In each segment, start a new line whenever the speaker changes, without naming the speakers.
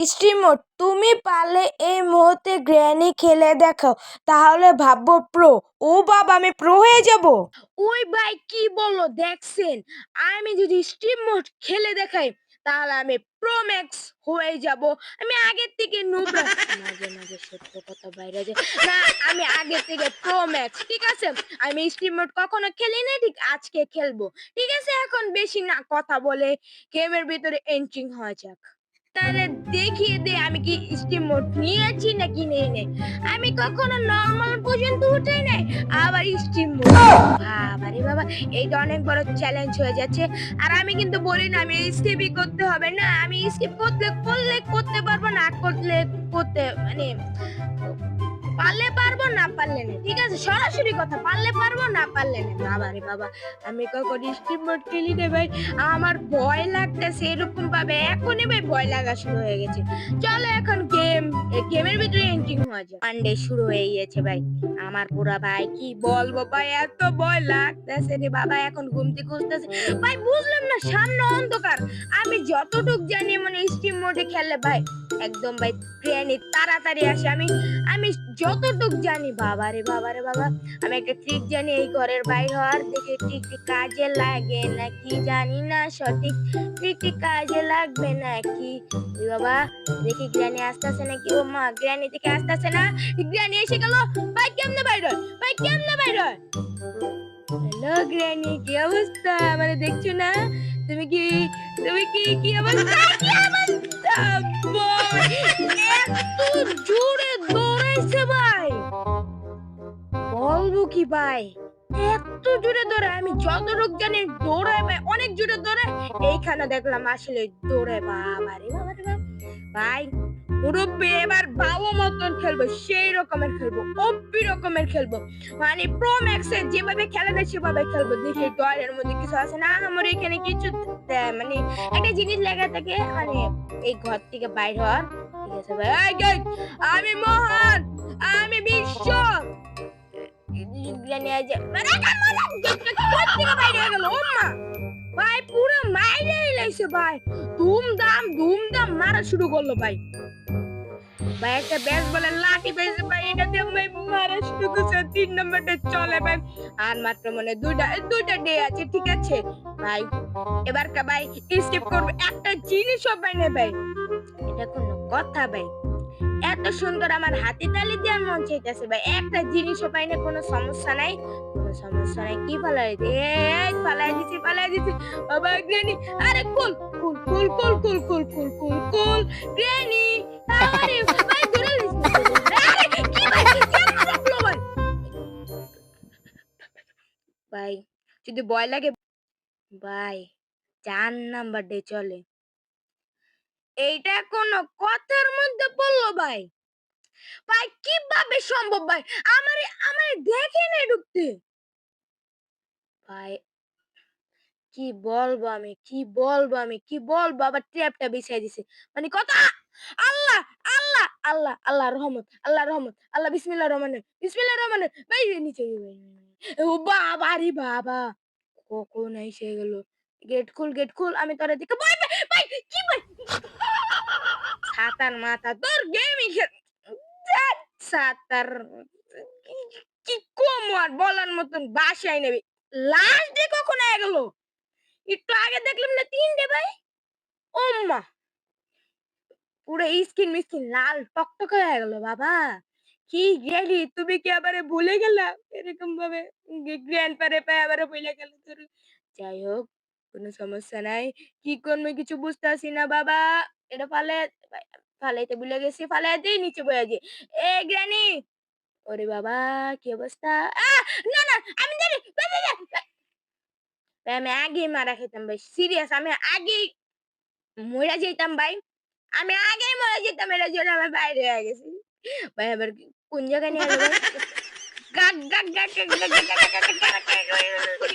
স্ট্রিমোড তুমি পারলে এই মুহূর্তে গ্র্যানি খেলে দেখো তাহলে ভাববো প্রো। ও বাবা আমি প্রো হয়ে যাব।
ওই ভাই, কি বলল দেখছেন? আমি যদি স্ট্রিম মোড খেলে দেখাই, তাহলে আমি প্রো ম্যাক্স হয়ে যাব। আমি আগের থেকে নুবরা মাঝে মাঝে সত্য কথা বাইরে যায়। না, আমি আগে থেকে প্রো ম্যাক্স, ঠিক আছে? আমি স্ট্রিম মোড কখনো খেলি না ঠিক আজকে খেলব। ঠিক আছে, এখন বেশি না, কথা বলে। গেমের ভিতরে এন্ট্রিং হওয়া যাক। তাহলে দেখিয়ে দে আমি কি স্টিম মোড নিয়েছি নাকি নেই নেই। আমি কখনো নর্মাল পর্যন্ত উঠাই নাই, আবার স্টিম মোড বাবারে বাবা এইটা অনেক বড় চ্যালেঞ্জ হয়ে যাচ্ছে। আর আমি কিন্তু বলি না, আমি স্কিপই করতে হবে না। আমি স্কিপ করতে করলে, করতে পারব না করলে, করতে মানে পারলে পারব, না পারলে না ঠিক আছে? সরাসরি কথা, পারলে পারব, না পারলে না বাবা রে বাবা, আমি কখন স্ট্রিম বোর্ড খেলি ভাই? আমার ভয় লাগতেছে এরকম ভাবে এখনই ভাই ভয় লাগা শুরু হয়ে গেছে। চলো এখন গেম গেমের ভিতরে এন্ট্রি হওয়া যায়। আন্ডে শুরু হয়ে গিয়েছে ভাই। আমার পুরা ভাই, কি বলব ভাই, এত ভয় লাগতেছে রে বাবা, এখন ঘুম থেকে উঠতেছে। ভাই, বুঝলাম না, সামনে অন্ধকার। আমি যতটুক জানি মানে স্ট্রিম মোডে খেললে ভাই, একদম ভাই ট্রেনে তাড়াতাড়ি আসে। আমি আমি যতটুক জানি, বাবা রে বাবা রে, বাবা, আমি একটা ট্রিক জানি, এই ঘরের বাইর হওয়ার দেখে ট্রিকটি কাজে লাগে নাকি জানি না সঠিক ট্রিকটি কাজে লাগবে নাকি? ওই বাবা দেখি গ্রানি আসতেছে নাকি? ও মা থেকে না? এসে গেল। ভাই, কেমনে বাইর ভাই, কেমনে বাইর হয়? হ্যালো কি অবস্থা? মানে দেখছ না? তুমি কি তুমি কি কি অবস্থা? কি অবস্থা? জোরে দৌড়াইছে ভাই। বলব কি ভাই? এত জোরে দৌড়ায়, আমি যতটুক জানি দৌড়ায় ভাই, অনেক জোরে দৌড়ায়। এইখানে দেখলাম আসলে দৌড়ায়। বাবা রে বাবা রে বাবা। ভাই মুরব্বী এবার বাবু মতন খেলব, সেই রকমের খেলব অব্বি রকমের খেলব। মানে প্রো ম্যাক্সে যেভাবে খেলা সেভাবে খেলব। দেখি ডয়ের মধ্যে কিছু আছে না? আমার এখানে কিছু মানে একটা জিনিস লেখা থাকে মানে এই ঘর থেকে বাইর হওয়ার। ঠিক আছে, ভাই। আমি মহান, আমি বিশ্ব। মানে মনে থেকে বাইরে গেল ও লাইছে ভাই? ধুমধাম ধুমধাম মারা শুরু করল ভাই। ভাই, একটা ব্যাস বলে লাঠি পেয়েছে ভাই, এটা দিয়ে ভাই মারা শুরু করছে। তিন নম্বরটা চলে ভাই। আর মাত্র মনে দুটা দুইটা ডে আছে, ঠিক আছে? ভাই, এবার কা ভাই স্কিপ করবে। একটা জিনিস পাই না ভাই। এটা কোনো কথা ভাই। এত সুন্দর আমার হাতে তালি দেওয়ার মন চাইতেছে ভাই। একটা জিনিসও পাই না, কোনো সমস্যা নাই। কোনো সমস্যা নাই, কি ফালাই দে এই ফালাই দিছি ফালাই দিছি। বাবা গ্রেনি, আরে কুল কুল কুল কুল কুল কুল কুল কুল কুল, গ্রেনি, আরে ভাই, ধরে আরে কি ভাই কি ভাই? ভাই, যদি ভয় লাগে, ভাই, চার নাম্বার ডে চলে। এইটা কোনো কথার মধ্যে পড়ল ভাই? ভাই, কীভাবে সম্ভব ভাই? আমারে আমারে দেখে না ঢুকতে। ভাই, কি বলব আমি, কি বলব আমি, কি বলব? আবার ট্র্যাপটা বিছাই দিছে। মানে কথা, আল্লাহ আল্লাহ আল্লাহ আল্লাহ রহমত আল্লাহ রহমত, আল্লাহ বিসমিল্লাহ রহমান বিসমিল্লাহ রহমান ভাই নিচে ও বাবা রে বাবা, কখন এসে গেল? গেট খুল গেট খুল, আমি তোর দিকে ভাই কি ভাই ছাতার মাথা তোর গেমই ছাতার কি- কম আর বলার মতন বাসায় নেবে লাস্ট ডে কখন হয়ে গেল? একটু আগে দেখলাম না তিনটে ভাই? ও মা পুরো স্কিন মিস্কিন লাল টকটক হয়ে গেল, বাবা। কি গেলি? তুমি কি আবারে ভুলে গেলা? এরকম ভাবে গ্র্যান্ড পারে পায়ে আবারে ভুলে গেল তোর? যাই হোক কোনো সমস্যা নাই কি করব কিছু বুঝতেছি না বাবা এটা ফালে ফালাইতে ভুলে গেছি ফালাইতেই নিচে বয়ে যে এ গ্রানি ওরে বাবা কি অবস্থা না না আমি জানি আমি আগে মারা খেতাম ভাই সিরিয়াস আমি আগে মরে যেতাম ভাই আমি আগে মরে যেতাম এটার জন্য আমার বাইরে হয়ে গেছি ভাই আবার কোন জায়গায় নিয়ে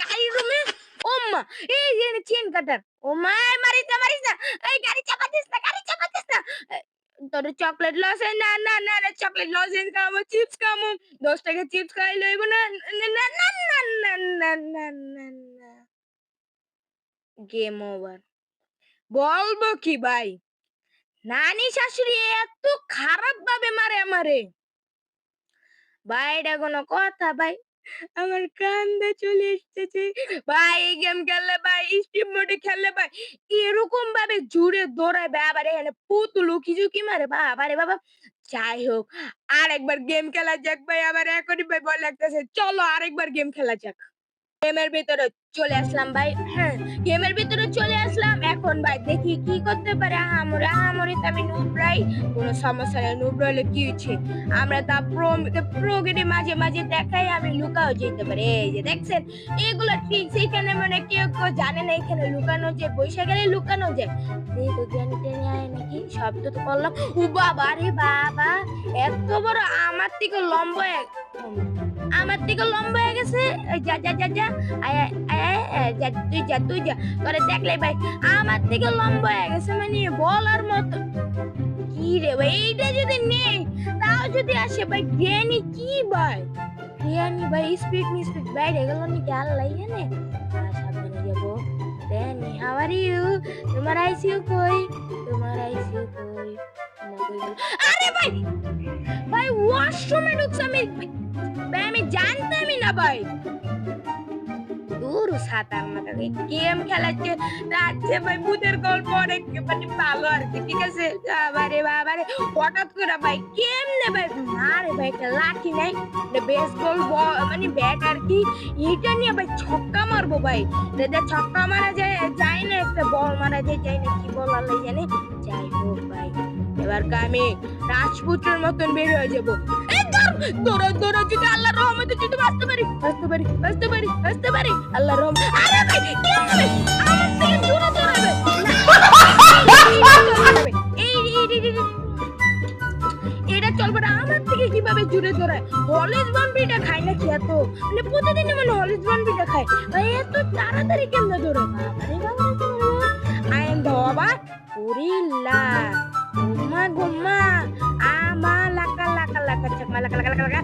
গাড়ি রুমে ও মা এই যে চেন কাটার ও মা এই মারিস না মারিস না এই গাড়ি চাপাতিস না গাড়ি চাপাতিস না তোর চকলেট লজেন্স না না না না চকলেট লজেন্স খাব চিপস খাব দশ টাকা চিপস খাই লইব না না না না না না না না না গেম ওভার বলব কি ভাই নানি শাশুড়ি এত খারাপ ভাবে মারে আমারে ভাই এটা কোনো কথা ভাই আমার কান্দা চলে এসেছে। ভাই, এই গেম খেললে ভাই স্টিম মোডে খেললে ভাই, এরকম ভাবে জুড়ে দৌড়ায় ভাই, আবার এখানে পুতুলু কি মারে। বাবা রে বাবা। যাই হোক, আরেকবার গেম খেলা যাক ভাই, আবার এখনই ভাই ভয় লাগতেছে, চলো আরেকবার গেম খেলা যাক। গেমের ভিতরে চলে আসলাম ভাই। হ্যাঁ গেমের ভিতরে চলে আসলাম। এখন ভাই দেখি কি করতে পারে আহামরি। আহামরি তো আমি নুবরাই কোনো সমস্যা নেই নুবরা হলে কি হচ্ছে? আমরা তা প্রো প্রো গেটে মাঝে মাঝে দেখাই, আমি লুকাও যেতে পারি। এই যে দেখছেন এগুলো ঠিক এখানে মানে কেউ কেউ জানে না, এখানে লুকানো যে বৈশা গেলে লুকানো যায়। এই তো জ্ঞানী টেনে আয় নাকি? শব্দ তো করলাম। ও বাবা রে বাবা, এত বড় আমার থেকে লম্বা আমার থেকে লম্বা হয়ে গেছে। যা যা যা যা। আয় আয় তুই যা তুই যা তোরে দেখলে ভাই, আমার থেকে লম্বা হয়ে গেছে মানে বলার মতো। কি রে ভাই, এইটা যদি নেই, তাও যদি আসে ভাই, জ্ঞানী কি ভাই? জ্ঞানী ভাই স্পিড মি স্পিড বাইরে গেল নাকি আল্লাহ আর সাবধানে যাব। জ্ঞানী আর ইউ তোমার আইসিউ কই? তোমার আইসিউ কই? আরে ভাই ভাই ওয়াশরুমে ঢুকছে আমি। ভাই, আমি জানতামই না ভাই। দূর সাতার মাথা গেম খেলাচ্ছে রাখছে ভাই, ভূতের গল্প অনেক মানে ভালো আর কি, ঠিক আছে? বাবারে বাবারে, হঠাৎ করে ভাই, কেমনে ভাই? না ভাই, একটা লাঠি নাই বেস বল মানে ব্যাট আর কি, এটা নিয়ে ভাই ছক্কা মারবো ভাই। ছক্কা মারা যায় যায় না একটা বল মারা যায় যায় না কি বল আল্লাহ জানে? যাই হোক ভাই, এবার আমি রাজপুত্রের মতন বের হয়ে যাব। একদম দৌড়া দৌড়া যদি আল্লাহর পারি, বাঁচতে পারি বাঁচতে পারি বাঁচতে পারি, আল্লাহর রহমত। আরে এটা চলবে না, আমার থেকে কীভাবে জুড়ে দৌড়ায় হলিজ বনবিটা খায় না কি এত? মানে প্রতিদিন মানে হলিজ বনবিটা খায়। এত তাড়াতাড়ি কেমনে দৌড়ায় বাবারে বাবা আই এম বাবা উরিল্লা গুম্মা গুম্মা লাকা লাকা লাকা লাকা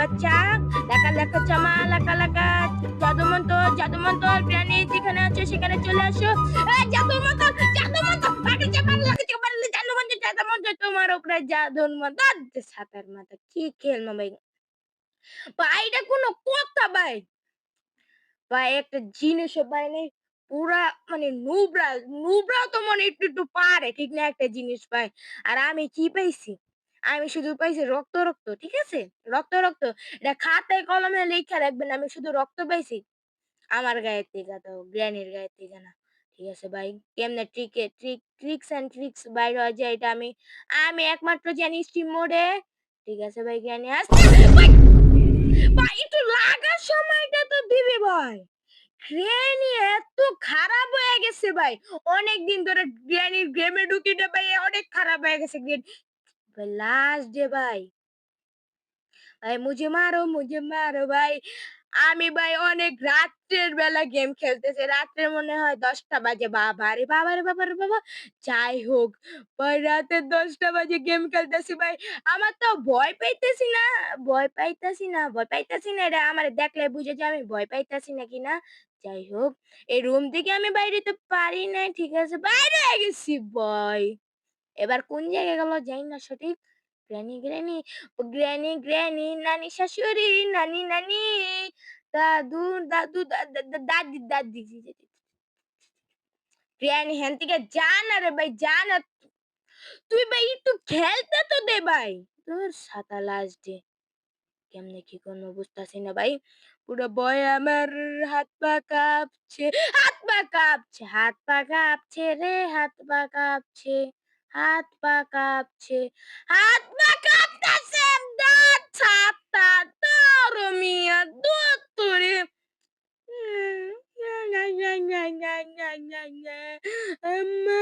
বাচ্চা লাকা লাকা চামা লাকা লাকা যেখানে সেখানে চলে আসো। এই জাদু মন্ত্র জাদু মন্ত্র বাকি চাপা লাগা চাপা জাদু মন্ত্র তোমার উপরে সাতার মাথা, কি খেলনো ভাই। ভাই, এটা কোনো কথা ভাই। ভাই, একটা জিনিসও ভাই নেই পুরা মানে নুবরা নুবরা তো মনে একটু একটু পারে, ঠিক না? একটা জিনিস পায় আর আমি কি পাইছি? আমি শুধু পাইছি রক্ত রক্ত, ঠিক আছে? রক্ত রক্ত। এটা খাতায়, কলমে লেখা রাখবেন, আমি শুধু রক্ত পাইছি। আমার গায়ের থেকে তো গ্র্যানির গায়ের থেকে না। ঠিক আছে ভাই? কেমনে ট্রিকে ট্রিক ট্রিক্স এন্ড ট্রিক্স বাইরে হয়ে যায় এটা আমি আমি একমাত্র জানি স্টিম মোডে ঠিক আছে ভাই, জ্ঞানী? আসতে ভাই ভাই, একটু লাগার সময়টা তো দিবি ভাই। গ্র্যানি এত খারাপ হয়ে গেছে ভাই। অনেক দিন ধরে গ্র্যানির গেমে ঢুকি না ভাই অনেক খারাপ হয়ে গেছে গ্র্যানি লাস্ট ডে ভাই ভাই মুঝে মারো মুঝে মারো ভাই। আমি ভাই অনেক রাত্রের বেলা গেম খেলতেছি। রাত্রে মনে হয় দশটা বাজে বাবা। রে বাবা রে বাবা রে বাবা। যাই হোক, ভাই রাতে দশটা বাজে গেম খেলতেছি ভাই। আমার তো ভয় পাইতেছি না, ভয় পাইতেছি না, ভয় পাইতেছি না। এটা আমার দেখলে বুঝে যে আমি ভয় পাইতেছি নাকি না। যাই হোক, এই রুম থেকে আমি বাইরে তো পারি না ঠিক আছে, বাইরে গেছি ভয় এবার কোন জায়গায় গেল যাই না সঠিক? গ্র্যানি গ্র্যানি গ্র্যানি গ্র্যানি, নানি, শাশুড়ি, নানি নানি দাদু দাদু, দাদি দাদি গ্র্যানি, হ্যান থেকে যা না রে ভাই, যা না তুই ভাই একটু খেলতে তো দে ভাই। তোর সাতা লাস্ট ডে কেমনে কি করব বুঝতেছি না ভাই। পুরো বয় আমার হাত পা কাঁপছে, হাত পা কাঁপছে, হাত পা কাঁপছে রে, হাত পা কাঁপছে। হাত পা কাঁপছে হাত পা কাঁপতেছে দাঁত ছাতা তোর মিয়া দুধ তোরে আম্মা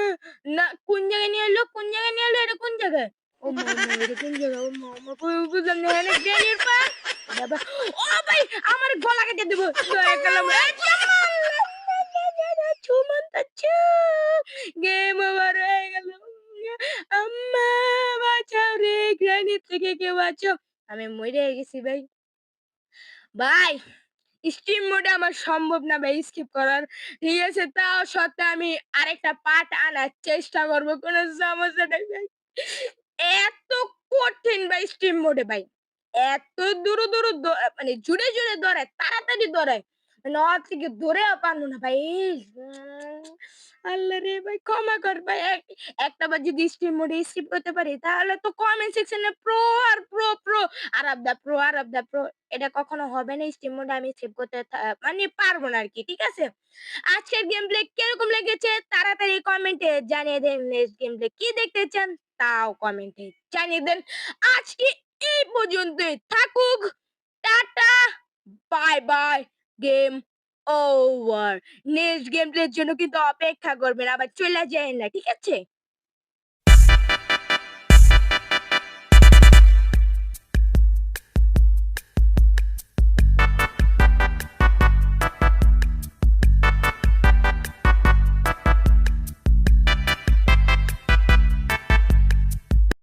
না কোন জায়গায় নিয়ে এলো কোন জায়গায় নিয়ে এলো এটা কোন জায়গায় ও মামা এটা কোন জায়গা ও মামা বুঝলাম না এখানে গ্রেনির পা বাবা ও ভাই আমার গলা কেটে দেবো দয়া করলাম ছুমন্তাচ্ছা গেম ওভার হয়ে গেল আম্মা বাঁচাও রে গ্রানি থেকে কেউ বাঁচাও আমি মরে গেছি ভাই। ভাই স্ট্রিম মোডে আমার সম্ভব না ভাই স্কিপ করার। ঠিক আছে, তাও সত্ত্বেও আমি আরেকটা পার্ট আনার চেষ্টা করব, কোনো সমস্যা নেই ভাই। এত কঠিন ভাই স্টিম মোডে ভাই। এত দূর দূর মানে জুড়ে জুড়ে দৌড়ায়, তাড়াতাড়ি দৌড়ায়। ওর থেকে দৌড়েও পারব না ভাই। আল্লাহ রে ভাই, ক্ষমা কর ভাই। একটা বার যদি স্ট্রিম মোডে স্কিপ করতে পারি, তাহলে তো কমেন্ট সেকশনে প্রো আর প্রো প্রো আর আব দা প্রো আর আব দা প্রো এটা কখনো হবে না স্ট্রিম মোডে আমি সেভ করতে মানে পারব না আর কি ঠিক আছে? আজকের গেম প্লে কীরকম লেগেছে, তাড়াতাড়ি কমেন্টে জানিয়ে দেন। নেক্সট গেম প্লে কি দেখতে চান, তাও কমেন্টে জানিয়ে দেন। আজকে এই পর্যন্তই, থাকুক, tata bye bye game. Over next game প্লের জন্য কিন্তু অপেক্ষা করবেন। আবার চলে যায় না, ঠিক আছে?